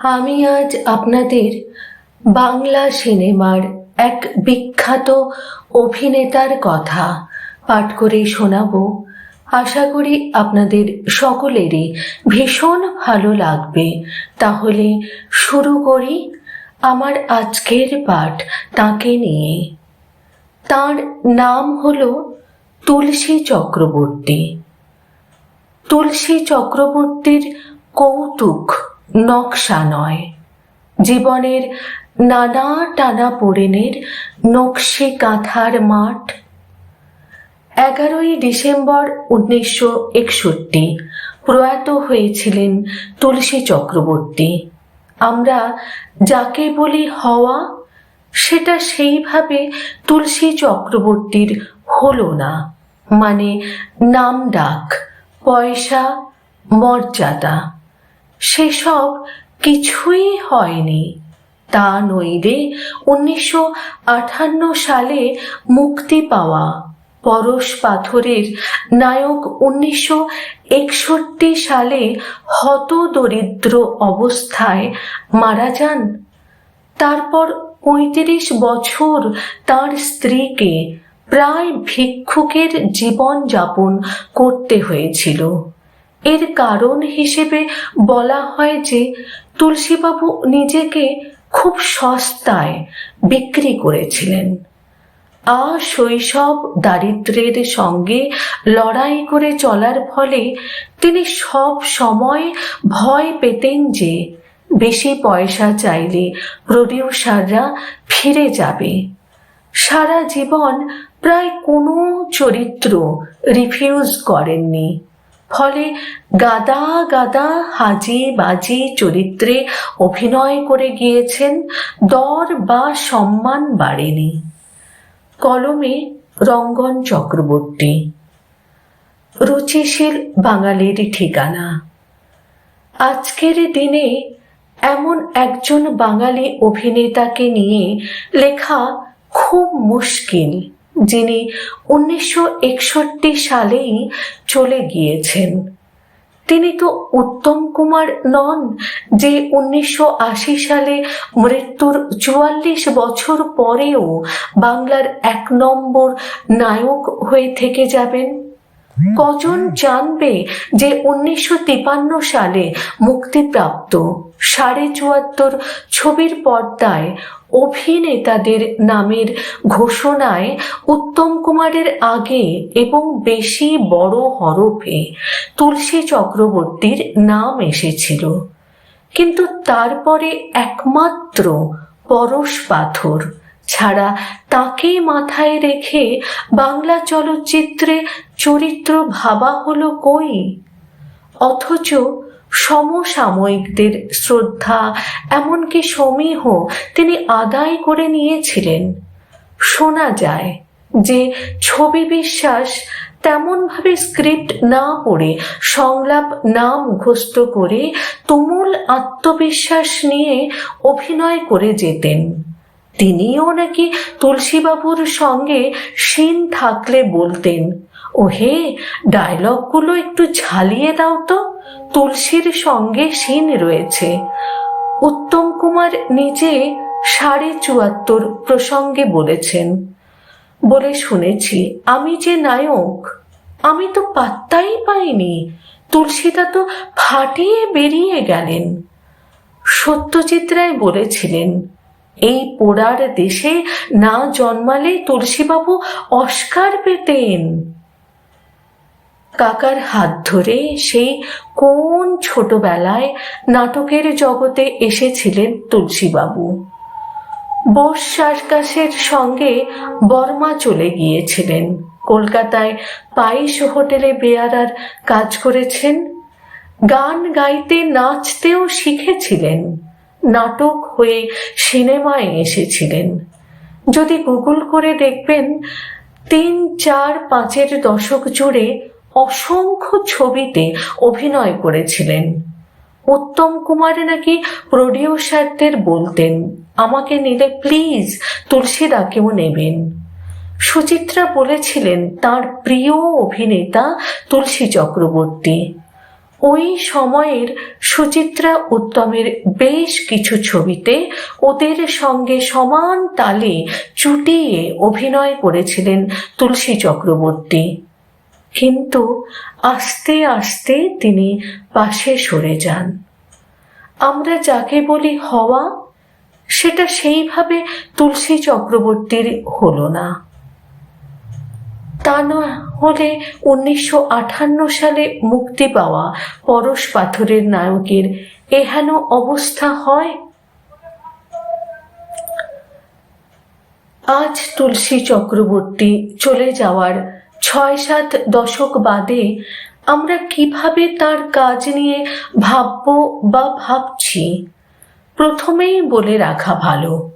আমি আজ আপনাদের বাংলা সিনেমার এক বিখ্যাত অভিনেতার কথা পাঠ করে শোনাবো। আশা করি আপনাদের সকলেরই ভীষণ ভালো লাগবে। তাহলে শুরু করি আমার আজকের পাঠ তাকে নিয়ে। তার নাম হলো তুলসী চক্রবর্তী। তুলসী চক্রবর্তীর কৌতুক নকশা নয়। জীবনের নানা টানা পোড়েনের নকশি কাঁথার মাঠ। এগারোই ডিসেম্বর উনিশশো একষট্টি প্রয়াত হয়েছিলেন তুলসী চক্রবর্তী। আমরা যাকে বলি হওয়া, সেটা সেইভাবে তুলসী চক্রবর্তীর হলো না। মানে নাম ডাক পয়সা, মর্যাদা। সেসব কিছুই হয়নি। তা নইলে উনিশশো আঠান্ন সালে মুক্তি পাওয়া পরশ পাথরের নায়ক উনিশশো একষট্টি সালে হত দরিদ্র অবস্থায় মারা যান। তারপর পঁয়ত্রিশ বছর তার স্ত্রীকে প্রায় ভিক্ষুকের জীবন যাপন করতে হয়েছিল। এর কারণ হিসেবে বলা হয় যে তুলসীবাবু নিজেকে খুব সস্তায় বিক্রি করেছিলেন। শৈশব দারিদ্রের সঙ্গে লড়াই করে চলার ফলে তিনি সব সময় ভয় পেতেন যে বেশি পয়সা চাইলে প্রডিউসাররা ফিরে যাবে। সারা জীবন প্রায় কোনো চরিত্র রিফিউজ করেননি। ফলে গাদা গাদা হাজি বাজি চরিত্রে অভিনয় করে গিয়েছেন, দর বা সম্মান বাড়েনি। কলমে রঙ্গন চক্রবর্তী। রুচিশীল বাঙালির ঠিকানা। আজকের দিনে এমন একজন বাঙালি অভিনেতাকে নিয়ে লেখা খুব মুশকিল। যিনি উনিশশো একষট্টি সালেই চলে গিয়েছেন। তিনি তো উত্তম কুমার নন, যে উনিশশো আশি সালে মৃত্যুর চুয়াল্লিশ বছর পরেও বাংলার এক নম্বর নায়ক হয়ে থেকে যাবেন। কজন জানবে যে উনিশশো সালে মুক্তিপ্রাপ্ত সাড়ে চুয়াত্তর ছবির পর্দায় অভিনেতাদের নামের ঘোষণায় উত্তম কুমারের আগে এবং বেশি বড় হরফে তুলসী চক্রবর্তীর নাম এসেছিল। কিন্তু তারপরে একমাত্র পরশ পাথর ছাড়া তাকে মাথায় রেখে বাংলা চলচ্চিত্রে চরিত্র ভাবা হলো কই? অথচ সমসাময়িকদের শ্রদ্ধা, এমনকি সমীহ তিনি আদায় করে নিয়েছিলেন। শোনা যায় যে ছবি বিশ্বাস তেমনভাবে স্ক্রিপ্ট না পড়ে সংলাপ না মুখস্থ করে তুমুল আত্মবিশ্বাস নিয়ে অভিনয় করে যেতেন। তিনিও নাকি তুলসীবাবুর সঙ্গে সিন থাকলে বলতেন ও হে ডায়লগগুলো একটু ঝালিয়ে দাও তো। তুলসীর সঙ্গে সিন রয়েছে। উত্তম কুমার নিজে সাড়ে চুয়াত্তর প্রসঙ্গে বলেছেন, বলে শুনেছি, আমি যে নায়ক, আমি তো পাত্তাই পাইনি তুলসীদা তো ফাটিয়ে বেরিয়ে গেলেন। সত্যজিৎ রায় বলেছিলেন, এই পোড়ার দেশে না জন্মালে তুলসীবাবু অস্কার পেতেন। কাকার হাত ধরে সেই কোন ছোটবেলায় নাটকের জগতে এসেছিলেন তুলসীবাবু? বোস সার্কাসের সঙ্গে বর্মা চলে গিয়েছিলেন। কলকাতায় পাইস হোটেলে বেয়ারার কাজ করেছেন। গান গাইতে, নাচতেও শিখেছিলেন। নাটক হয়ে সিনেমায় এসেছিলেন। যদি গুগল করে দেখবেন, তিন চার পাঁচের দশক জুড়ে অসংখ্য ছবিতে অভিনয় করেছিলেন। উত্তম কুমার নাকি প্রডিউসারদের বলতেন, আমাকে নিলে প্লিজ তুলসীদাকেও নেবেন। সুচিত্রা বলেছিলেন, তার প্রিয় অভিনেতা তুলসী চক্রবর্তী। ওই সময়ের সুচিত্রা উত্তমের বেশ কিছু ছবিতে ওদের সঙ্গে সমান তালে চুটিয়ে অভিনয় করেছিলেন তুলসী চক্রবর্তী। কিন্তু আস্তে আস্তে তিনি পাশে সরে যান। আমরা যাকে বলি হওয়া, সেটা সেইভাবে তুলসী চক্রবর্তীর হলো না। তা না হলে উনিশশো আঠান্ন সালে মুক্তি পাওয়া পরশ পাথরের নায়কের এহেন অবস্থা হয়? আজ তুলসী চক্রবর্তী চলে যাওয়ার ছয় সাত দশক বাদে আমরা কীভাবে তার কাজ নিয়ে ভাবব বা ভাবছি? প্রথমেই বলে রাখা ভালো,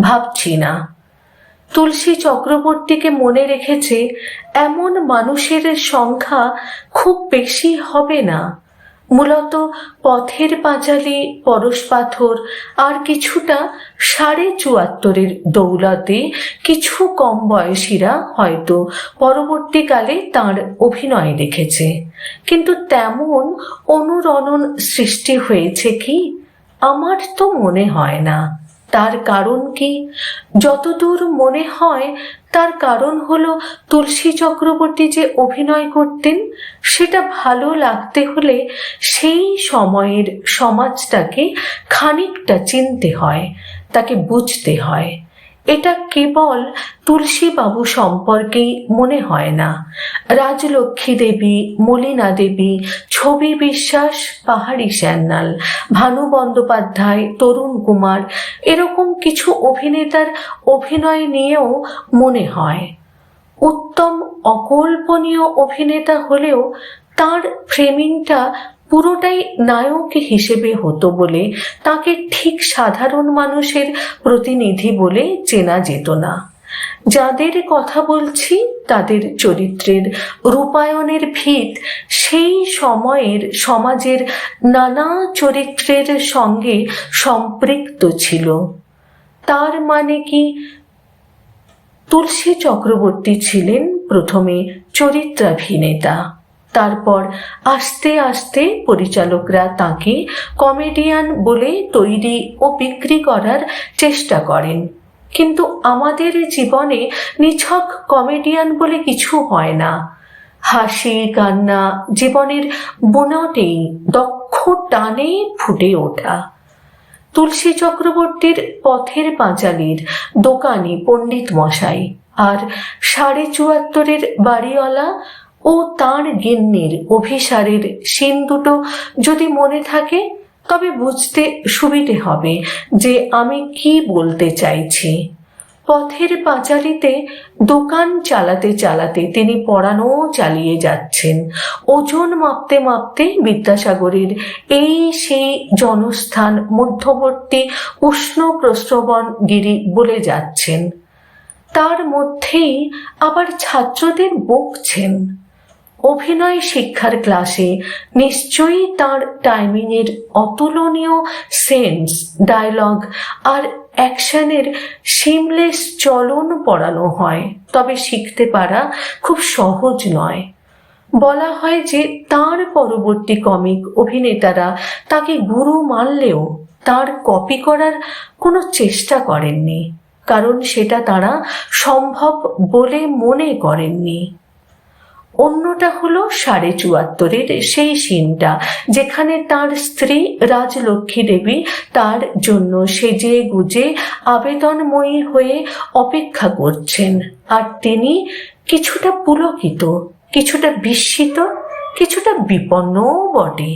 ভাবছি না। তুলসী চক্রবর্তীকে মনে রেখেছে, এমন মানুষের সংখ্যা খুব বেশি হবে না। মূলত পথের পাঁচালি, পরশ পাথর আর কিছুটা সাড়ে চুয়াত্তরের দৌলতে কিছু কম বয়সীরা হয়তো পরবর্তীকালে তার অভিনয় দেখেছে। কিন্তু তেমন অনুরণন সৃষ্টি হয়েছে কি? আমার তো মনে হয় না। তার কারণ কি? যতদূর মনে হয়, তার কারণ হলো তুলসী চক্রবর্তী যে অভিনয় করতেন, সেটা ভালো লাগতে হলে সেই সময়ের সমাজটাকে খানিকটা চিনতে হয়, তাকে বুঝতে হয়। এটা কেবল তুলসীবাবু সম্পর্কেই মনে হয় না। রাজলক্ষ্মী দেবী, মলিনা দেবী, ছবি বিশ্বাস, পাহাড়ি স্যান্নাল ভানু বন্দ্যোপাধ্যায়, তরুণ কুমার এরকম কিছু অভিনেতার অভিনয় নিয়েও মনে হয়। উত্তম অকল্পনীয় অভিনেতা হলেও তার ফ্রেমিংটা পুরোটাই নায়ক হিসেবে হতো বলে তাকে ঠিক সাধারণ মানুষের প্রতিনিধি বলে চেনা যেত না। যাদের কথা বলছি, তাদের চরিত্রের রূপায়ণের ভিত সেই সময়ের সমাজের নানা চরিত্রের সঙ্গে সম্পৃক্ত ছিল। তার মানে কি? তুলসী চক্রবর্তী ছিলেন প্রথমে চরিত্রাভিনেতা। তারপর আস্তে আস্তে পরিচালকরা তাকে কমেডিয়ান বলে তৈরি ও বিক্রি করার চেষ্টা করেন। কিন্তু আমাদের জীবনে নিছক কমেডিয়ান বলে কিছু হয় না। হাসি, কান্না জীবনের বুনটেই দক্ষ টানে ফুটে ওঠা। তুলসী চক্রবর্তীর পথের পাঁচালির দোকানি পণ্ডিত মশাই আর সাড়ে চুয়াত্তরের বাড়িওয়ালা ও তার গিন্নির অভিসারের সিন দুটো যদি মনে থাকে, তবে বুঝতে সুবিধে হবে যে আমি কি বলতে চাইছি। পথের পাঁচালিতে দোকান চালাতে চালাতে তিনি পড়ানো চালিয়ে যাচ্ছেন। ওজন মাপতে মাপতে বিদ্যাসাগরের এই সেই জনস্থান মধ্যবর্তী উষ্ণ প্রস্রবণ গিরি বলে যাচ্ছেন। তার মধ্যেই আবার ছাত্রদের বকছেন। অভিনয় শিক্ষার ক্লাসে নিশ্চয়ই তার টাইমিংয়ের অতুলনীয় সেন্স ডায়লগ আর অ্যাকশনের সিমলেস চলন পড়ানো হয়। তবে শিখতে পারা খুব সহজ নয়। বলা হয় যে তার পরবর্তী কমিক অভিনেতারা তাকে গুরু মানলেও তার কপি করার কোনো চেষ্টা করেননি, কারণ সেটা তারা সম্ভব বলে মনে করেননি। অন্যটা হলো সাড়ে চুয়াত্তরের সেই সিনটা, যেখানে তার স্ত্রী রাজলক্ষ্মী দেবী তার জন্য সেজে গুজে আবেদনময়ী হয়ে অপেক্ষা করছেন। আর তিনি কিছুটা পুলকিত, কিছুটা বিস্মিত কিছুটা বিপন্নও বটে।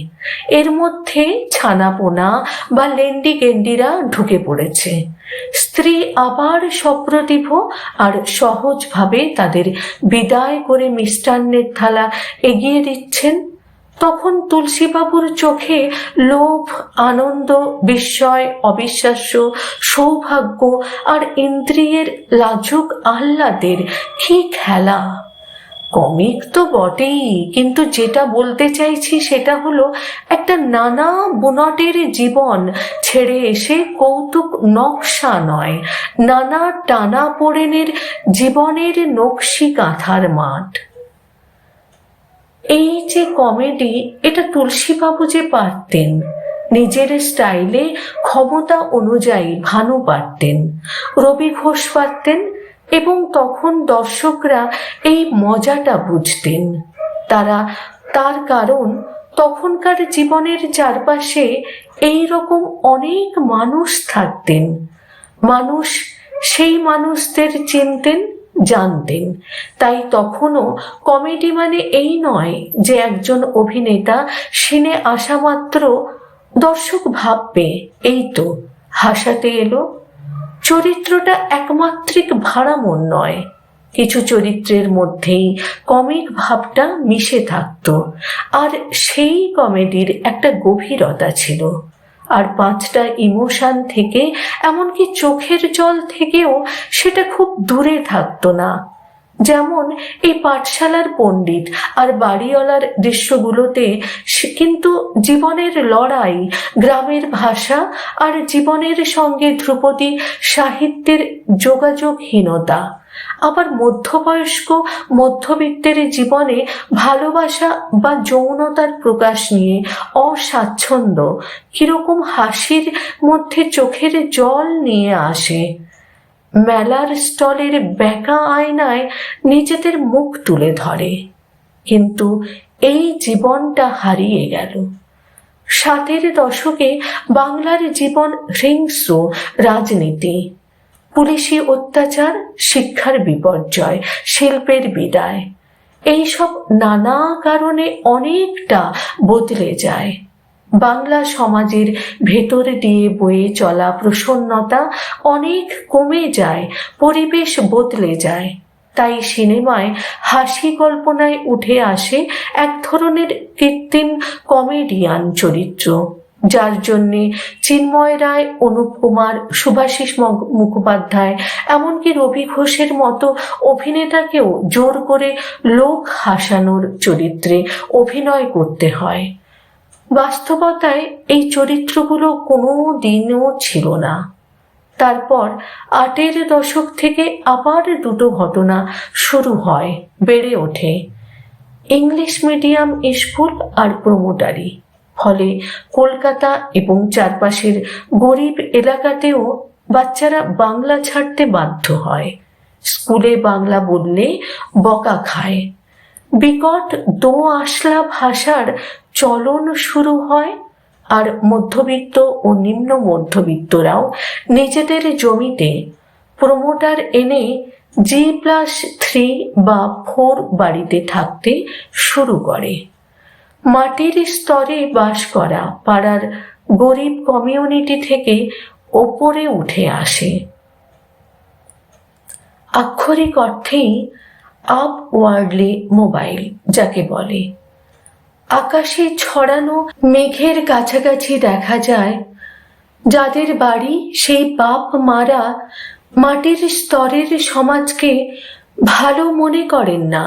এর মধ্যে ছানাপোনা বা লেন্ডি গেন্ডিরা ঢুকে পড়েছে। স্ত্রী আবার সপ্রতিভ আর সহজভাবে তাদের বিদায় করে মিষ্টান্নের থালা এগিয়ে দিচ্ছেন। তখন তুলসীবাবুর চোখে লোভ, আনন্দ, বিস্ময়, অবিশ্বাস্য, সৌভাগ্য আর ইন্দ্রিয়ের লাজুক আহ্লাদের কি খেলা! কমিক তো বটেই, কিন্তু যেটা বলতে চাইছি সেটা হলো একটা নানা বুনটের জীবন ছেড়ে এসে কৌতুক নকশা নয়, নানা টানা পোড়েনের জীবনের নকশি কাঁথার মাঠ। এই যে কমেডি এটা তুলসীবাবু যে পারতেন, নিজের স্টাইলে ক্ষমতা অনুযায়ী ভানু পারতেন, রবি ঘোষ পারতেন এবং তখন দর্শকরা এই মজাটা বুঝতেন। তারা তার কারণ তখনকার জীবনের চারপাশে এই রকম অনেক মানুষ থাকতেন। মানুষ সেই মানুষদের চিনতেন, জানতেন। তাই তখনও কমেডি মানে এই নয় যে একজন অভিনেতা সিনে আসা মাত্র দর্শক ভাববে, এই তো, হাসাতে এলো চরিত্রটা একমাত্রিক ভাড়ামন নয়। কিছু চরিত্রের মধ্যেই কমিক ভাবটা মিশে থাকত, আর সেই কমেডির একটা গভীরতা ছিল। আর পাঁচটা ইমোশন থেকে, এমনকি চোখের জল থেকেও সেটা খুব দূরে থাকতো না। যেমন এই পাঠশালার পণ্ডিত আর বাড়িওয়ালার দৃশ্যগুলোতে কিন্তু জীবনের লড়াই, গ্রামের ভাষা আর জীবনের সঙ্গে ধ্রুপদী সাহিত্যের যোগাযোগহীনতা। আবার মধ্যবয়স্ক, মধ্যবিত্তের জীবনে ভালোবাসা বা যৌনতার প্রকাশ নিয়ে অস্বাচ্ছন্দ্য, কীরকম হাসির মধ্যে চোখের জল নিয়ে আসে। মেলার স্টলের বেঁকা আয়নায় নিজেদের মুখ তুলে ধরে। কিন্তু এই জীবনটা হারিয়ে গেল। ষাটের দশকে বাংলার জীবন হিংস্র রাজনীতি। পুলিশি অত্যাচার, শিক্ষার বিপর্যয়, শিল্পের বিদায়। এইসব নানা কারণে অনেকটা বদলে যায়। বাংলা সমাজের ভেতর দিয়ে বয়ে চলা প্রসন্নতা অনেক কমে যায়, পরিবেশ বদলে যায়। তাই সিনেমায় হাসি কল্পনায় উঠে আসে এক ধরনের কৃত্রিম কমেডিয়ান চরিত্র। যার জন্যে চিন্ময় রায়, অনুপ কুমার, সুভাষিস মুখোপাধ্যায় এমনকি রবি ঘোষের মতো অভিনেতাকেও জোর করে লোক হাসানোর চরিত্রে অভিনয় করতে হয়। বাস্তবতায় এই চরিত্রগুলো কোনো দিনও ছিল না। তারপর আটের দশক থেকে আবার দুটো ঘটনা শুরু হয়, বেড়ে ওঠে। ইংলিশ মিডিয়াম স্কুল আর প্রমোটারি। ফলে কলকাতা এবং চারপাশের গরিব এলাকাতেও বাচ্চারা বাংলা ছাড়তে বাধ্য হয়। স্কুলে বাংলা বললে বকা খায়। বিকট দো আসলা ভাষার চলন শুরু হয় আর মধ্যবিত্ত ও নিম্ন মধ্যবিত্তরাও নিজেদের জমিতে প্রমোটার এনে জি প্লাস থ্রি বা ফোর বাড়িতে থাকতে শুরু করে। মাটির স্তরে বাস করা পাড়ার গরিব কমিউনিটি থেকে ওপরে উঠে আসে। আক্ষরিক অর্থেই আপ আপওয়ার্ডলি মোবাইল যাকে বলে। আকাশে ছড়ানো মেঘের কাছাকাছি দেখা যায়। যাদের বাড়ি সেই বাপ মারা মাটির স্তরের সমাজকে ভালো মনে করেন না।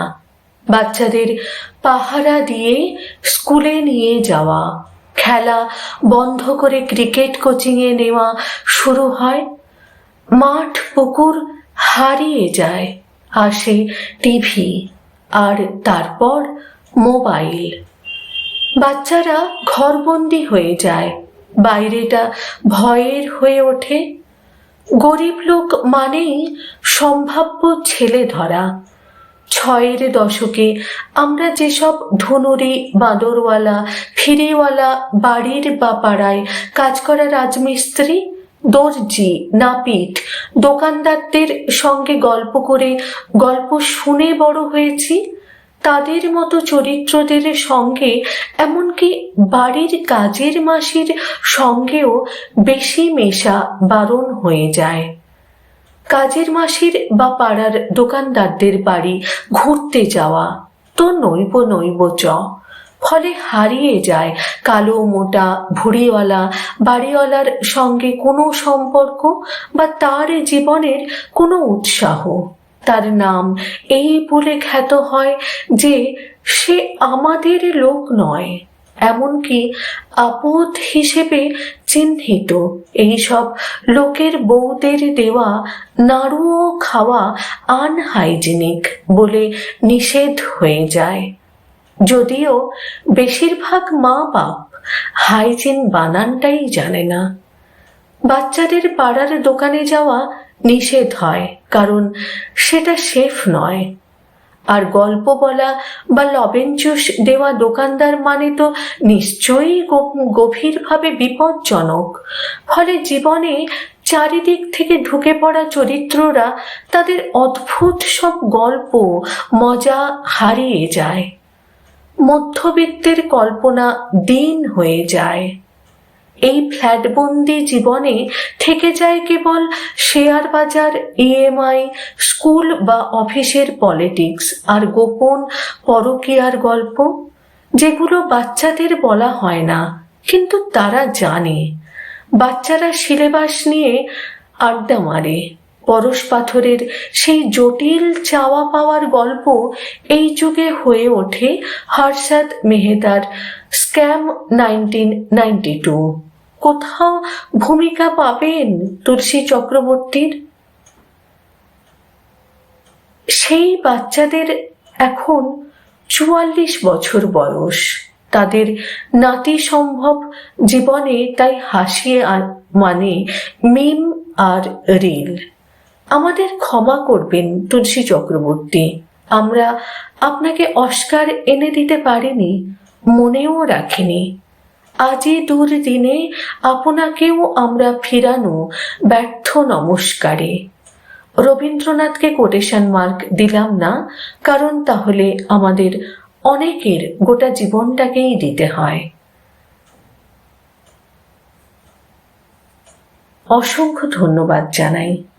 বাচ্চাদের পাহারা দিয়ে স্কুলে নিয়ে যাওয়া, খেলা বন্ধ করে ক্রিকেট কোচিংয়ে নেওয়া শুরু হয়। মাঠ, পুকুর হারিয়ে যায়। আসে টিভি আর তারপর মোবাইল। বাচ্চারা ঘরবন্দি হয়ে যায়। বাইরেটা ভয়ের হয়ে ওঠে। গরিব লোক মানেই সম্ভাব্য ছেলে ধরা। ছয়ের দশকে আমরা যেসব ধুনুরি, বাঁদরওয়ালা, ফিরিওয়ালা, বাড়ির বা পাড়ায় কাজ করা রাজমিস্ত্রি, দর্জি, নাপিত, দোকানদারদের সঙ্গে গল্প করে গল্প শুনে বড় হয়েছি। তাদের মতো চরিত্রদের সঙ্গে, এমনকি বাড়ির কাজের মাসির সঙ্গেও বেশি মেশা বারণ হয়ে যায়। কাজের মাসির বা পাড়ার দোকানদারদের বাড়ি ঘুরতে যাওয়া তো নইব নইব চ। ফলে হারিয়ে যায় কালো, মোটা, ভুড়িওয়ালা, বাড়িওয়ালার সঙ্গে কোনো সম্পর্ক বা তার জীবনের কোনো উৎসাহ। তার নাম। এই বলে খ্যাত হয় যে সে আমাদের লোক নয়, এমনকি আপদ হিসেবে চিহ্নিত। এইসব লোকের বউদের দেওয়া নাড়ুও খাওয়া আনহাইজিনিক বলে নিষেধ হয়ে যায়। যদিও বেশিরভাগ মা বাপ হাইজিন বানানটাই জানে না। বাচ্চাদের পাড়ার দোকানে যাওয়া নিষেধ হয়, কারণ সেটা সেফ নয়। আর গল্প বলা বা লবেন জুস দেওয়া দোকানদার মানে তো নিশ্চয়ই গভীরভাবে বিপজ্জনক। ফলে জীবনে চারিদিক থেকে ঢুকে পড়া চরিত্ররা তাদের অদ্ভুত সব গল্প, মজা হারিয়ে যায়। মধ্যবিত্তের কল্পনা দিন হয়ে যায়। এই ফ্ল্যাটবন্দি জীবনে থেকে যায় কেবল শেয়ার বাজার ইএমআই স্কুল বা অফিসের পলিটিক্স আর গোপন পরকীয়ার গল্প, যেগুলো বাচ্চাদের বলা হয় না, কিন্তু তারা জানে। বাচ্চারা সিলেবাস নিয়ে আড্ডা মারে। পরশ পাথরের সেই জটিল চাওয়া পাওয়ার গল্প এই যুগে হয়ে ওঠে হর্ষাদ মেহেদার স্ক্যাম নাইনটিন নাইনটি টু। কোথাও ভূমিকা পাবেন তুলসী চক্রবর্তীর? সেই বাচ্চাদের এখন চুয়াল্লিশ বছর বয়স। তাদের নাতি সম্ভব জীবনে তাই হাসিয়ে মানে মিম আর রিল। আমাদের ক্ষমা করবেন তুলসী চক্রবর্তী। আমরা আপনাকে অস্কার এনে দিতে পারিনি, মনেও রাখিনি। আজই দূর দিনে আপনাকেও আমরা ফিরানো ব্যর্থ নমস্কারে। রবীন্দ্রনাথকে কোটেশন মার্ক দিলাম না, কারণ তাহলে আমাদের অনেকের গোটা জীবনটাকেই দিতে হয়। অসংখ্য ধন্যবাদ জানাই।